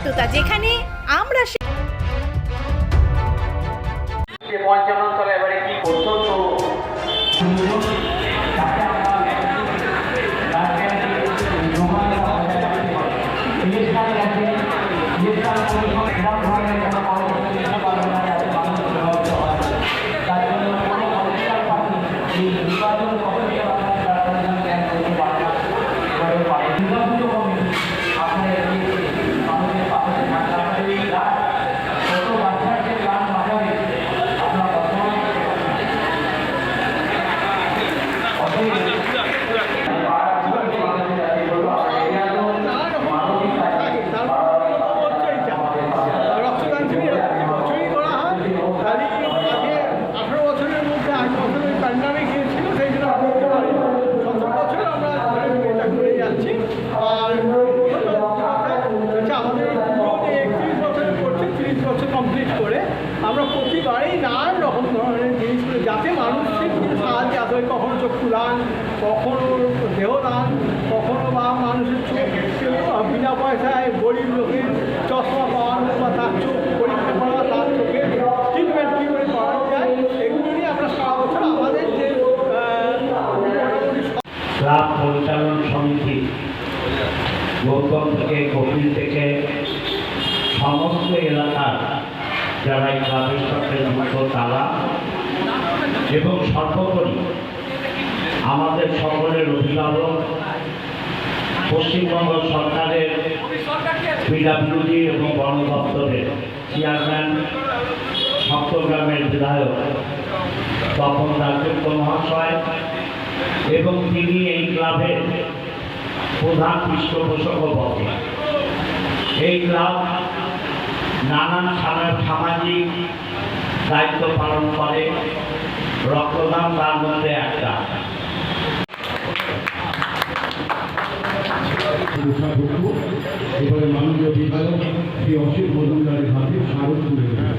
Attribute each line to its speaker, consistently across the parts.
Speaker 1: সততা যেখানে আমরা
Speaker 2: যাতে মানুষের সাহায্য আসে কখনো চক্ষুদান কখনো দেহদান কখনো বা মানুষের চোখ বিনা পয়সায় গরিব লোকের চশমা পাওয়ানো বা তার চোখ পরীক্ষা করা তার চোখের ট্রিটমেন্ট কী করে করা যায়, এগুলো নিয়ে আমরা সারা বছর আমাদের যে
Speaker 3: ক্লাব পরিচালন সমিতি, গৌতম থেকে, কপিল থেকে, সমস্ত এলাকার যারা এই ক্লাবের সাথে যুক্ত, তারা এবং সর্বোপরি আমাদের সকলের অভিভাবক, পশ্চিমবঙ্গ সরকারের পিডাব্লিউডি এবং বন দপ্তরের চেয়ারম্যান সপ্তগ্রামের বিধায়ক তপন দাসগুপ্ত মহাশয় এবং তিনি এই ক্লাবের প্রধান পৃষ্ঠপোষকও বটে। এই ক্লাব নানান সামা- সামাজিক দায়িত্ব পালন করে। রক্তদান তার মধ্যে একটা।
Speaker 4: এবারে মাননীয় বিধায়ক শ্রী অসিত মজুমদারের হাতে স্মারক তুলে দেবেন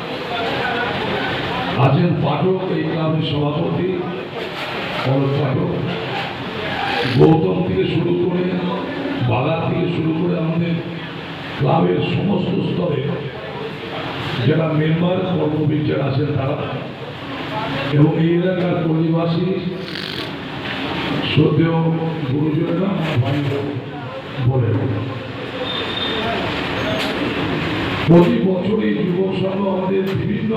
Speaker 4: আছেন পাঠক, এই ক্লাবের সভাপতি পাঠক। গৌতম থেকে শুরু করে বাগান থেকে শুরু করে আমাদের ক্লাবের সমস্ত স্তরে যারা মেম্বার কর্মবীর যারা আছেন তারা। এবং এই এলাকার পরিবাসী, শ্রদ্ধেয় গুরুজনেরা ভাই বলে প্রতি বছরই যুবক সংঘ আমাদের বিভিন্ন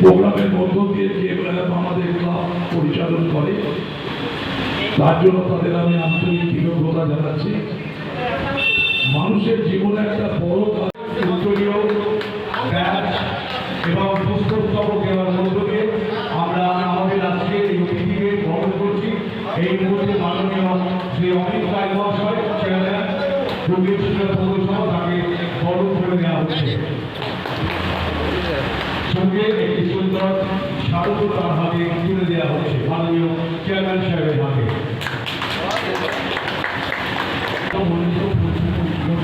Speaker 4: প্রোগ্রামের মধ্য দিয়ে যে আমাদের ক্লাব পরিচালন করে, তার জন্য তাদের আমি আন্তরিক কৃতজ্ঞতা জানাচ্ছি। মানুষের জীবনে একটা বড় কাজ এবং পুস্তক দেওয়ার মধ্য দিয়ে আমরা আমাদের আজকের এই অতিথিকে গ্রহণ করছি এই মুহূর্তে মাননীয় শ্রী অমিত রায় মহাশয় চেয়ারম্যান দুর্গেশ পৌরসভা তাকে বরণ করে দেওয়া হচ্ছে সঙ্গে একটি সুন্দর স্মারকও তার হাতে তুলে দেওয়া হচ্ছে মাননীয় চেয়ারম্যান সাহেবের হাতে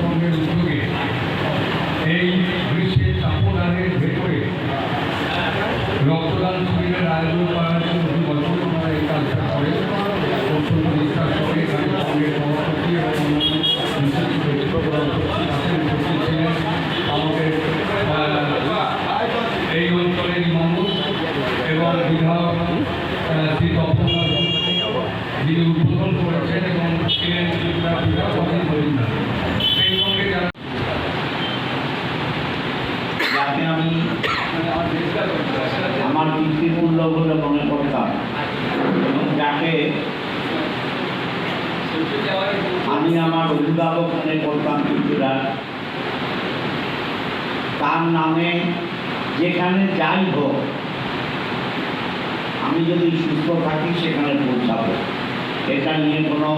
Speaker 4: সঙ্গের উদ্যোগে এই গ্রীষ্মের তাপদানের ভেতরে রক্তদান শিবিরের আয়োজন করার জন্য প্রতি বছর আমরা এই কাজটা করে অত্যন্ত নিষ্ঠার সঙ্গে এখানে সঙ্গে সভাপতি এবং অন্যান্য বিশেষ ব্যক্তিত্বরা উপস্থিত আছেন উপস্থিত ছিলেন আমাদের আহ, এই অঞ্চলের মানুষ এবং বিধায়ক আহ, শ্রী তপন দাস যিনি উদ্বোধন করেছেন এবং ছিলেন ত্রিপুরা বিধায়ক অসীম মজুমদার সেই সঙ্গে যারা
Speaker 3: যাকে আমি আমার কীর্তিমূল্য মনে করতাম যাকে আমি আমার অভিভাবক মনে করতাম কিছুটা, তার নামে যেখানে যাই হোক, আমি যদি সুস্থ থাকি সেখানে পৌঁছাবো। এটা নিয়ে কোনো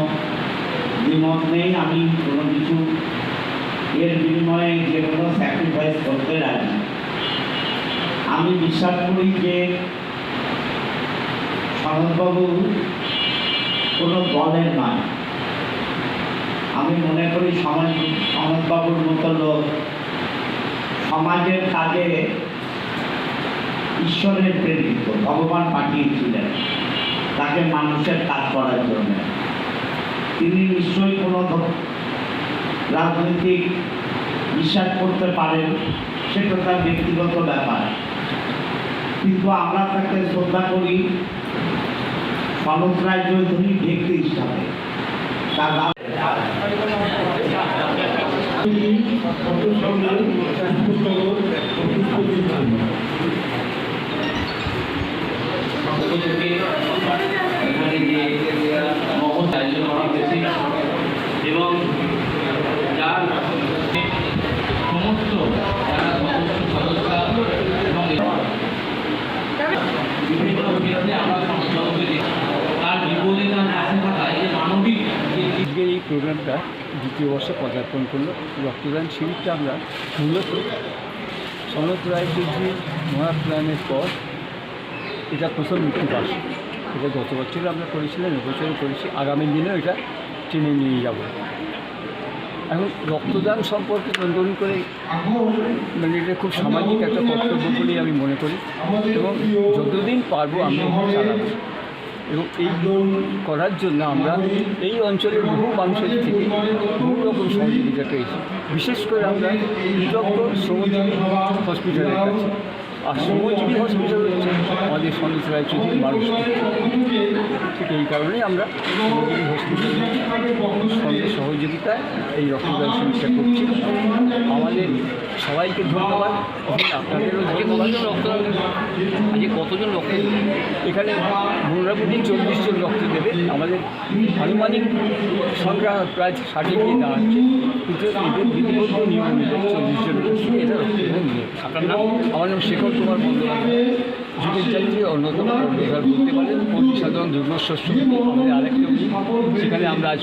Speaker 3: দ্বিমত নেই। আমি কোনো কিছু, এর বিনিময়ে যে কোনো স্যাক্রিফাইস করতে রাজি। আমি বিশ্বাস করি যে সনদবাবু কোনো দলের নয় আমি মনে করি সমাজ সমাজবাবুর মতো লোক সমাজের কাজে ঈশ্বরের প্রেরিত, ভগবান পাঠিয়েছিলেন তাকে মানুষের কাজ করার জন্য। তিনি নিশ্চয়ই কোনো রাজনৈতিক বিশ্বাস করতে পারেন সেটা তার ব্যক্তিগত ব্যাপার। কিন্তু আমরা তাকে শ্রদ্ধা করি সনদ রায় চৌধুরী ব্যক্তি হিসাবে তার রাজ-
Speaker 5: এখানে
Speaker 1: প্রোগ্রামটা দ্বিতীয় বর্ষে পদার্পণ করল। রক্তদান শিবিরটা আমরা মূলত সনদ রায় চৌধুরীর মহাপ্রাণের পর এটা প্রথম মৃত্যুবার্ষ এটা গত বছর আমরা করেছিলাম, এবছরও করেছি। আগামী দিনেও এটা টেনে নিয়ে যাব। এখন রক্তদান সম্পর্কে তন্দন করে মানে এটা খুব সামাজিক একটা কর্তব্য বলেই আমি মনে করি। এবং যতদিন পারব আমি চালাবো। এবং এই করার জন্য আমরা এই অঞ্চলের বহু মানুষের থেকে বহু রকম সহযোগিতা পেয়েছি। বিশেষ করে আমরা কৃতজ্ঞ শ্রমজীবী হসপিটালের কাছে। আর শ্রমজীবী হসপিটাল হচ্ছে আমাদের সন্দীপ রায়চৌধুরীর মানুষ ঠিক এই কারণেই আমরা শ্রমজীবী হসপিটালের সঙ্গে সহযোগিতায় এই রক্তদান শিবিরটা করছি। আমাদের সবাইকে ধন্যবাদ। আপনাদেরও ধন্যবাদ। আজকে কতজন রক্ত? এখানে মোটামুটি চল্লিশ জন রক্ত দেবে। আমাদের আনুমানিক সংখ্যা প্রায় ষাটে গিয়ে দাঁড়াচ্ছে। কিন্তু এদের জনের এটা আপনার নাম? আমার নাম শেখর কুমার বন্দ্যোপাধ্যায়। যুগের যাত্রী অন্যতম বলতে পারেন। সাধারণ দুর্গশস্য আমাদের আরেকটা সেখানে আমরা আজ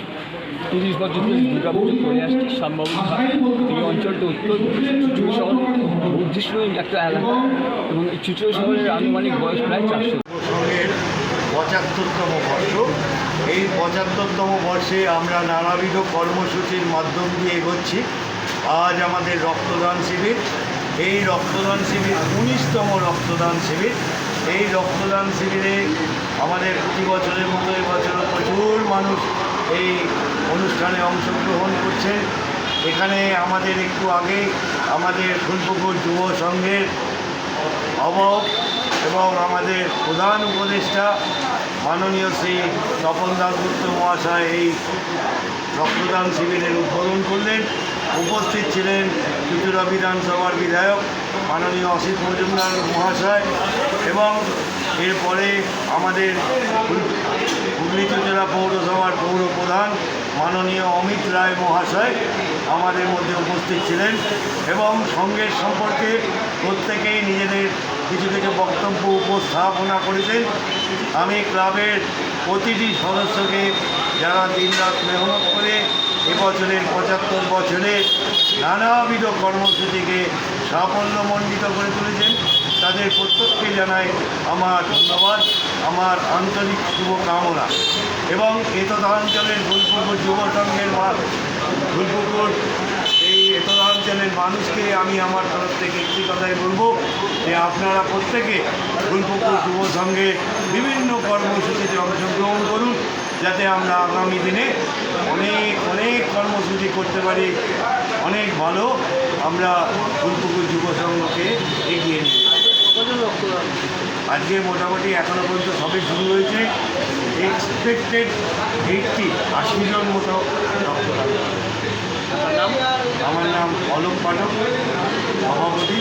Speaker 1: তিরিশ বছর ধরে দুর্গা পুজো করে আসছি শ্যামবাবু এই অঞ্চলটা অত্যন্ত চুচুড়ি শহর বুদ্ধিষ্ট একটা এলাকা। এবং এই চুচুড়ি শহরের আনুমানিক বয়স প্রায় চারশো।
Speaker 6: পঁচাত্তরতম বর্ষ। এই পঁচাত্তরতম বর্ষে আমরা নানাবিধ কর্মসূচির মাধ্যম দিয়ে এগোচ্ছি। আজ আমাদের রক্তদান শিবির। এই রক্তদান শিবির উনিশতম রক্তদান শিবির। এই রক্তদান শিবিরে আমাদের প্রতি বছরের মতো এবছরও প্রচুর মানুষ এই অনুষ্ঠানে অংশগ্রহণ করছেন এখানে আমাদের একটু আগে আমাদের ফুলপুকুর যুব সংঘের আহ্বায়ক এবং আমাদের প্রধান উপদেষ্টা মাননীয় শ্রী তপন দাসগুপ্ত মহাশয় এই রক্তদান শিবিরের উদ্বোধন করলেন। উপস্থিত ছিলেন চুচুড়া বিধানসভার বিধায়ক মাননীয় অসিত মজুমদার মহাশয়। এবং এরপরে আমাদের হুল- হুগলি চুচুড়া পৌরসভার পৌর প্রধান মাননীয় অমিত রায় মহাশয় আমাদের মধ্যে উপস্থিত ছিলেন এবং সঙ্গের সম্পর্কে প্রত্যেকেই নিজেদের কিছু কিছু বক্তব্য উপস্থাপনা করেছেন। আমি ক্লাবের প্রতিটি সদস্যকে যারা দিনরাত মেহনত করে এবছরের পঁচাত্তর বছরে নানাবিধ কর্মসূচিকে সাফল্যমণ্ডিত করে তুলেছেন। তাদের প্রত্যেককে জানাই আমার ধন্যবাদ, আমার আন্তরিক শুভকামনা। এবং এতদা অঞ্চলের ফুলপুকুর যুব সংঘের ফুলপুকুর এই এতদা অঞ্চলের মানুষকে আমি আমার তরফ থেকে একটি কথাই বলব যে আপনারা প্রত্যেকে ফুলপুকুর যুব সংঘে বিভিন্ন কর্মসূচিতে অংশগ্রহণ করুন, যাতে আমরা আগামী দিনে অনেক অনেক কর্মসূচি করতে পারি। অনেক ভালো আমরা ফুলপুকুর যুব সংঘকে এগিয়ে নিই আজকে মোটামুটি এখনও পর্যন্ত সবই শুরু হয়েছে। এক্সপেক্টেড এইটটি আশি জন মতো রক্তদান আমার নাম অলোক পাঠক সভাপতি